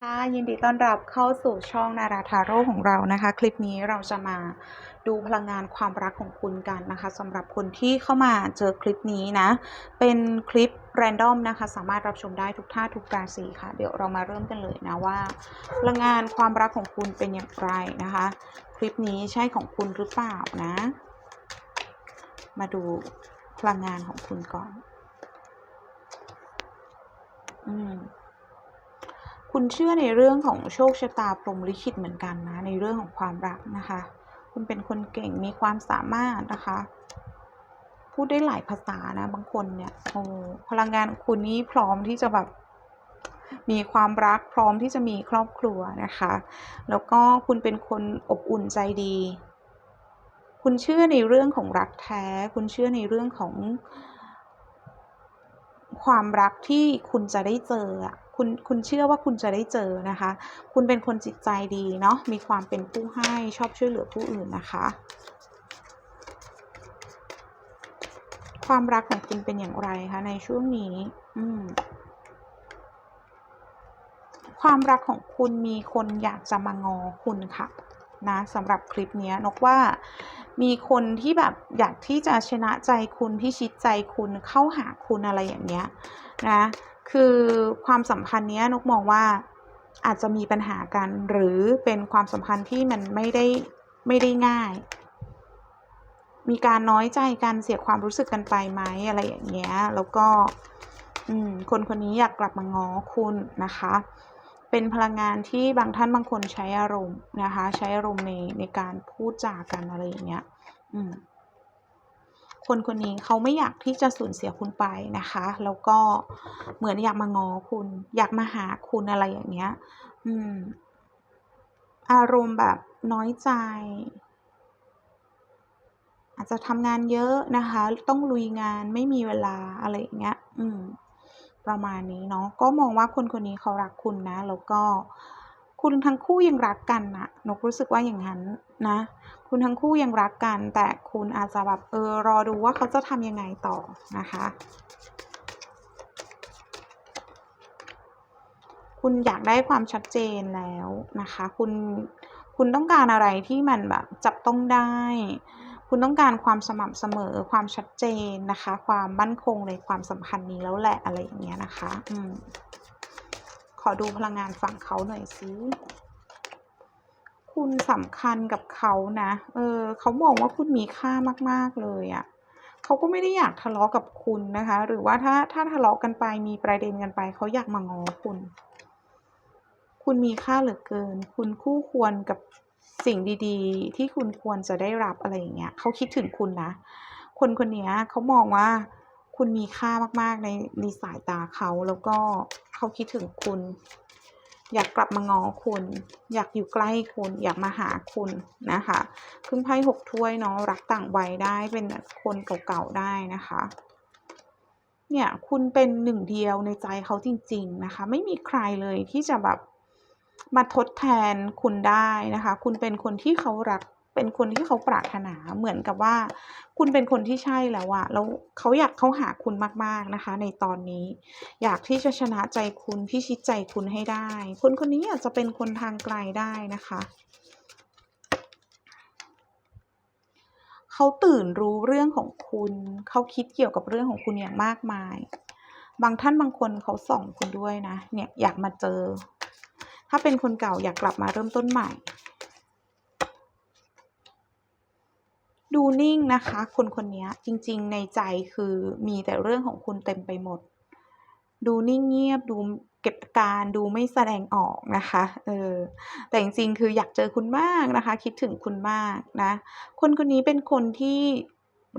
ค่ะยินดีต้อนรับเข้าสู่ช่องนาราทาโร่ของเรานะคะ คลิปนี้เราจะมาดูพลังงานความรักของคุณกันนะคะสำหรับคนที่เข้ามาเจอคลิปนี้นะ เป็นคลิปแรนดอมนะคะ สามารถรับชมได้ทุกท่าทุกราศีค่ะ เดี๋ยวเรามาเริ่มกันเลยนะว่า พลังงานความรักของคุณเป็นอย่างไรนะคะ คลิปนี้ใช่ของคุณหรือเปล่านะ มาดูพลังงานของคุณก่อน อืม คุณเชื่อในเรื่องของโชคชะตาพรหมลิขิตเหมือนกันนะ ในเรื่องของความรักนะคะ คุณเป็นคนเก่งมีความสามารถนะคะ พูดได้หลายภาษานะ บางคนเนี่ยโอ้พลังงานคุณนี้พร้อมที่จะแบบมีความรักพร้อมที่จะมีครอบครัวนะคะ แล้วก็คุณเป็นคนอบอุ่นใจดี คุณเชื่อในเรื่องของรักแท้ คุณเชื่อในเรื่องของ ความรักที่คุณจะได้เจออะ คุณคุณเชื่อว่าคุณจะได้เจอนะคะ คุณเป็นคนจิตใจดีเนาะมีความเป็นผู้ให้ชอบช่วยเหลือผู้อื่นนะคะ ความรักของคุณเป็นอย่างไรคะในช่วงนี้ อืมความรักของคุณมีคนอยากจะมา งอคุณค่ะนะสำหรับคลิปนี้นกว่า มีคนที่แบบอยากที่จะชนะใจคุณพิชิตใจคุณเข้าหาคุณอะไรอย่างเงี้ยนะคือความสัมพันธ์เนี้ยนกมองว่าอาจจะมีปัญหากันหรือเป็นความสัมพันธ์ที่มันไม่ได้ไม่ได้ง่าย มีการน้อยใจกันเสียความรู้สึกกันไปไหมอะไรอย่างเงี้ยแล้วก็คนคนนี้อยากกลับมาง้อคุณนะคะ เป็นพลังงานที่บางท่านบางคนใช้อารมณ์นะคะ ใช้อารมณ์ในในการพูดจากันอะไรอย่างเงี้ยอืมคนคนนี้เขาไม่อยากที่จะสูญเสียคุณไปนะคะ แล้วก็เหมือนอยากมางอคุณ อยากมาหาคุณอะไรอย่างเงี้ย อืม อารมณ์แบบน้อยใจ อาจจะทำงานเยอะนะคะ ต้องลุยงานไม่มีเวลาอะไรอย่างเงี้ย อืม ประมาณนี้เนาะก็มองว่าคนคนนี้เขารักคุณนะ แล้วก็คุณทั้งคู่ยังรักกันน่ะนกรู้สึกว่าอย่างนั้นนะ คุณทั้งคู่ยังรักกัน แต่คุณอาจจะแบบเออรอดูว่าเขาจะทำยังไงต่อนะคะ คุณอยากได้ความชัดเจนแล้วนะคะ คุณคุณต้องการอะไรที่มันแบบจับต้องได้ คุณต้องการความสม่ำเสมอความชัดเจนนะคะ ความมั่นคงในความสัมพันธ์นี้แล้วแหละอะไรอย่างเงี้ยนะคะอืมขอดูพลังงานฝั่งเขาหน่อยสิคุณสำคัญกับเขานะ เออเขามองว่าคุณมีค่ามาก ๆ เลยอะเขาก็ไม่ได้อยากทะเลาะกับคุณนะคะ หรือว่าถ้าถ้าทะเลาะกันไปมีประเด็นกันไป เขาอยากมาง้อคุณ คุณมีค่าเหลือเกิน คุณคู่ควรกับ สิ่งดี ๆ ที่คุณควรจะได้รับอะไรอย่างเงี้ยเขาคิดถึงคุณนะ คนคนเนี้ยเขามองว่าคุณมีค่ามากๆในในสายตาเขาแล้วก็เขาคิดถึงคุณ อยากกลับมาง้อคุณ อยากอยู่ใกล้คุณ อยากมาหาคุณนะคะพึ่งไพ่หกถ้วยเนาะรักต่างวัยได้เป็นคนเก่าๆได้นะคะ เนี่ยคุณเป็นหนึ่งเดียวในใจเขาจริง ๆนะคะ ไม่มีใครเลยที่จะแบบ มาทดแทนคุณได้นะคะ คุณเป็นคนที่เขารัก เป็นคนที่เขาปรารถนา เหมือนกับว่า คุณเป็นคนที่ใช่แล้วอะแล้วเขาอยากเขาหาคุณมากๆนะคะ ในตอนนี้ อยากที่จะชนะใจคุณพิชิตใจคุณให้ได้ คนคนนี้อาจจะเป็นคนทางไกลได้นะคะเขาตื่นรู้เรื่องของคุณ เขาคิดเกี่ยวกับเรื่องของคุณอย่างมากมาย บางท่านบางคนเขาส่องคุณด้วยนะ เนี่ยอยากมาเจอ ถ้าเป็นคนเก่าอยากกลับมาเริ่มต้นใหม่ ดูนิ่งนะคะ คนคนนี้จริงๆ ในใจคือมีแต่เรื่องของคุณเต็มไปหมด ดูนิ่งเงียบดูเก็บการดูไม่แสดงออกนะคะเออแต่จริงๆ คืออยากเจอคุณมากนะคะ คิดถึงคุณมากนะ คนคนนี้เป็นคนที่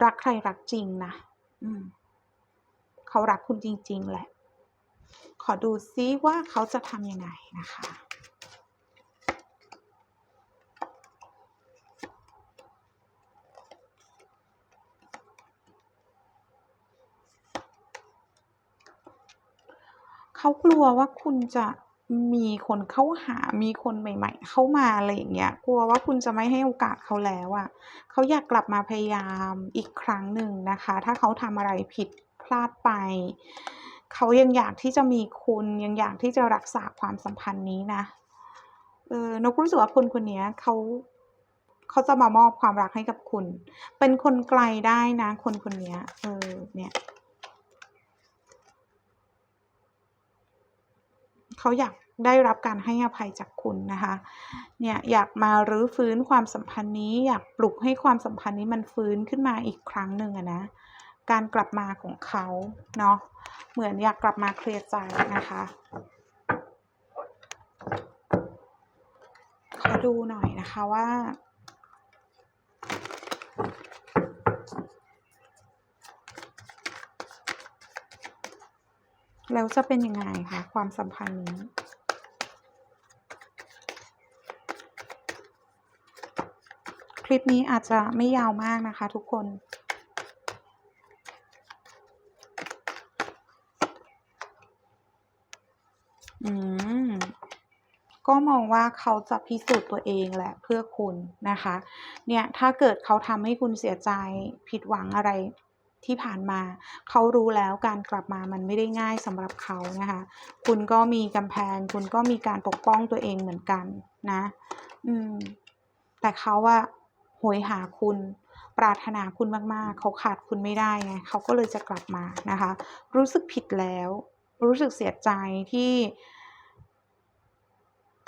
รักใครรักจริงนะเขารักคุณจริง ๆ แหละ ขอดูซิว่าเขาจะทำยังไงนะคะ เขากลัวว่าคุณจะมีคนเข้าหา มีคนใหม่ ๆ เข้ามาอะไรอย่างเงี้ย กลัวว่าคุณจะไม่ให้โอกาสเขาแล้วอะเขาอยากกลับมาพยายามอีกครั้งหนึ่งนะคะ ถ้าเขาทำอะไรผิดพลาดไป เขายังอยากที่จะมีคุณยังอยากที่จะรักษาความสัมพันธ์นี้นะเออนกรู้สึกว่าคนคนนี้เขาเขาจะมามอบความรักให้กับคุณ เป็นคนไกลได้นะ คนคนนี้เออเนี่ยเขาอยากได้รับการให้อภัยจากคุณนะคะ เนี่ยอยากมารื้อฟื้นความสัมพันธ์นี้ อยากปลุกให้ความสัมพันธ์นี้มันฟื้นขึ้นมาอีกครั้งหนึ่งอะนะ การกลับมาของเขาเนาะเหมือนอยากกลับมาเคลียร์ใจนะคะขอดูหน่อยนะคะว่าแล้วจะเป็นยังไงคะความสัมพันธ์นี้ คลิปนี้อาจจะไม่ยาวมากนะคะทุกคน อืม ก็มองว่าเขาจะพิสูจน์ตัวเองแหละเพื่อคุณนะคะ เนี่ยถ้าเกิดเขาทำให้คุณเสียใจผิดหวังอะไรที่ผ่านมาเขารู้แล้วการกลับมามันไม่ได้ง่ายสำหรับเขานะคะ คุณก็มีกำแพง คุณก็มีการปกป้องตัวเองเหมือนกันนะ อืม แต่เขาอะโหยหาคุณ ปรารถนาคุณมากๆ เขาขาดคุณไม่ได้ไงเขาก็เลยจะกลับมานะคะ รู้สึกผิดแล้ว รู้สึกเสียใจที่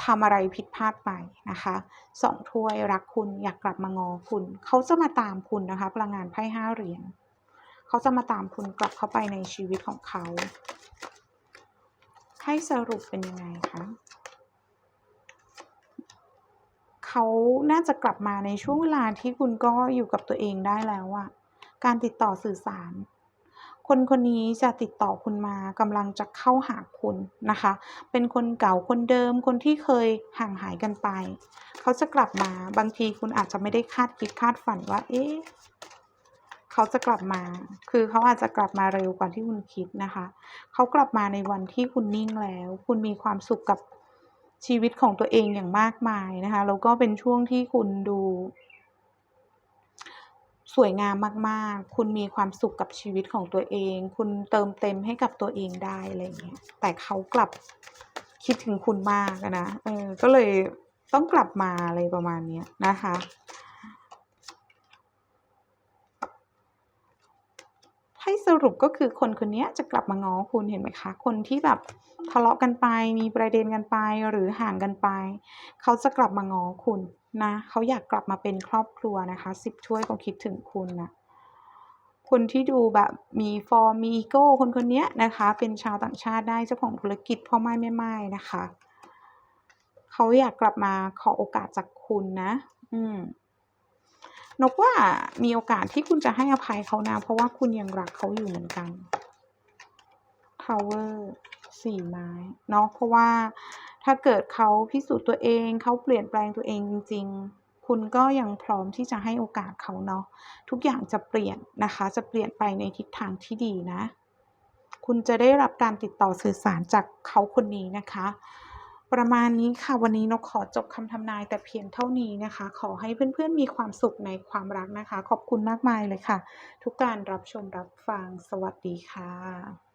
ทำอะไรผิดพลาดไปนะคะสองถ้วยรักคุณอยากกลับมางอคุณ เขาจะมาตามคุณนะคะพลังงานไพ่ห้าเหรียญเขาจะมาตามคุณกลับเข้าไปในชีวิตของเขา ให้สรุปเป็นยังไงคะเขาน่าจะกลับมาในช่วงเวลาที่คุณก็อยู่กับตัวเองได้แล้วอะการติดต่อสื่อสาร คนคนนี้จะติดต่อคุณมากำลังจะเข้าหาคุณนะคะ เป็นคนเก่าคนเดิมคนที่เคยห่างหายกันไป เขาจะกลับมาบางทีคุณอาจจะไม่ได้คาดคิดคาดฝันว่า เอ๊ะเขาจะกลับมา คือเขาอาจจะกลับมาเร็วกว่าที่คุณคิดนะคะ เขากลับมาในวันที่คุณนิ่งแล้ว คุณมีความสุขกับชีวิตของตัวเองอย่างมากมายนะคะ แล้วก็เป็นช่วงที่คุณดู สวยงามมากๆ คุณมีความสุขกับชีวิตของตัวเอง คุณเติมเต็มให้กับตัวเองได้อะไรเงี้ย แต่เขากลับคิดถึงคุณมากนะ เออ ก็เลยต้องกลับมาอะไรประมาณนี้นะคะ ให้สรุปก็คือคนคนนี้จะกลับมาง้อคุณเห็นไหมคะ คนที่แบบทะเลาะกันไป มีประเด็นกันไป หรือห่างกันไป เขาจะกลับมาง้อคุณ นะเขาอยากกลับมาเป็นครอบครัวนะคะสิบถ้วยเขาคิดถึงคุณนะคนที่ดูแบบมีฟอร์มมีอีโก้คนคนนี้นะคะ เป็นชาวต่างชาติได้เจ้าของธุรกิจพ่อไม้แม่ไม้นะคะเขาอยากกลับมาขอโอกาสจากคุณนะ อืมนกว่ามีโอกาสที่คุณจะให้อภัยเขานะ เพราะว่าคุณยังรักเขาอยู่เหมือนกัน Tower สี่ไม้เนาะเพราะว่า ถ้าเกิดเขาพิสูจน์ตัวเองเขาเปลี่ยนแปลงตัวเองจริง ๆ คุณก็ยังพร้อมที่จะให้โอกาสเขาเนาะทุกอย่างจะเปลี่ยนนะคะ จะเปลี่ยนไปในทิศทางที่ดีนะ คุณจะได้รับการติดต่อสื่อสารจากเขาคนนี้นะคะประมาณนี้ค่ะ วันนี้นกขอจบคำทำนายแต่เพียงเท่านี้นะคะ ขอให้เพื่อนๆมีความสุขในความรักนะคะ ขอบคุณมากมายเลยค่ะ ทุกการรับชมรับฟังสวัสดีค่ะ